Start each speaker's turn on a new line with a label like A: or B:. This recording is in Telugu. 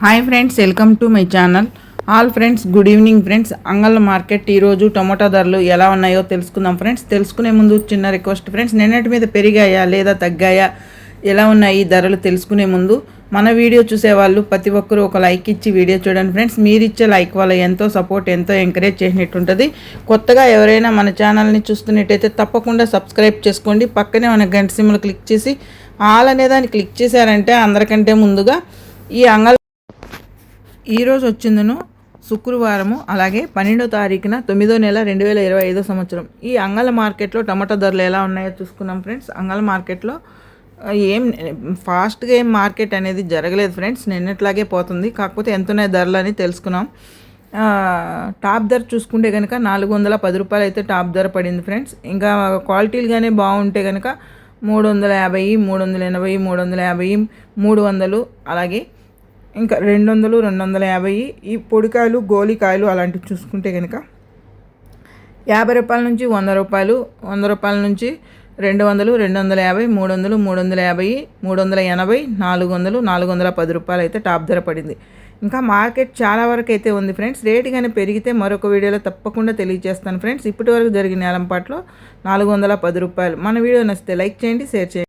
A: Hi friends welcome to my channel. All friends good evening friends. Angalla market ఈరోజు టొమాటో ధరలు ఎలా ఉన్నాయో తెలుసుకుందాం ఫ్రెండ్స్. తెలుసుకునే ముందు చిన్న రిక్వెస్ట్ ఫ్రెండ్స్ నిన్నటి మీద పెరిగాయా లేదా తగ్గాయా ఎలా ఉన్నాయి ఈ ధరలు తెలుసుకునే ముందు. మన వీడియో చూసేవాళ్ళు ప్రతి ఒక్కరూ ఒక లైక్ ఇచ్చి వీడియో చూడండి ఫ్రెండ్స్. మీరు ఇచ్చే లైక్ వల్ల ఎంతో సపోర్ట్ ఎంతో ఎంకరేజ్ చేసినట్టుంటుంది. కొత్తగా ఎవరైనా మన ఛానల్ని చూస్తున్నట్టయితే తప్పకుండా సబ్స్క్రైబ్ చేసుకోండి. పక్కనే మన గంట సిమ్లు క్లిక్ చేసి ఆల్ అనే దాన్ని క్లిక్ చేశారంటే అందరికంటే ముందుగా ఈ అంగళ ఈరోజు వచ్చిందను శుక్రవారము అలాగే పన్నెండో తారీఖున తొమ్మిదో నెల రెండు వేల ఇరవై ఐదో సంవత్సరం. ఈ అంగళ మార్కెట్లో టమాటా ధరలు ఎలా ఉన్నాయో చూసుకున్నాం ఫ్రెండ్స్. అంగళ మార్కెట్లో ఏం ఫాస్ట్గా ఏం మార్కెట్ అనేది జరగలేదు ఫ్రెండ్స్. నిన్నట్లాగే పోతుంది. కాకపోతే ఎంత ఉన్నాయి ధరలు అని తెలుసుకున్నాం. టాప్ ధర చూసుకుంటే కనుక నాలుగు వందల పది రూపాయలు అయితే టాప్ ధర పడింది ఫ్రెండ్స్. ఇంకా క్వాలిటీలు కానీ బాగుంటే కనుక మూడు వందల యాభై మూడు వందల ఎనభై మూడు వందల యాభై మూడు వందలు అలాగే ఇంకా రెండు వందలు రెండు వందల యాభై ఈ పొడికాయలు గోలికాయలు అలాంటివి చూసుకుంటే కనుక యాభై రూపాయల నుంచి వంద రూపాయలు వంద రూపాయల నుంచి రెండు వందలు రెండు వందల యాభై మూడు వందలు మూడు వందల యాభై మూడు వందల ఎనభై నాలుగు వందలు నాలుగు వందల పది రూపాయలు అయితే టాప్ ధర పడింది. ఇంకా మార్కెట్ చాలా వరకు అయితే ఉంది ఫ్రెండ్స్. రేటు కానీ పెరిగితే మరొక వీడియోలో తప్పకుండా తెలియజేస్తాను ఫ్రెండ్స్. ఇప్పటి వరకు జరిగిన ఏలంపాట్లో నాలుగు వందల పది రూపాయలు. మన వీడియో నచ్చితే లైక్ చేయండి షేర్ చేయండి.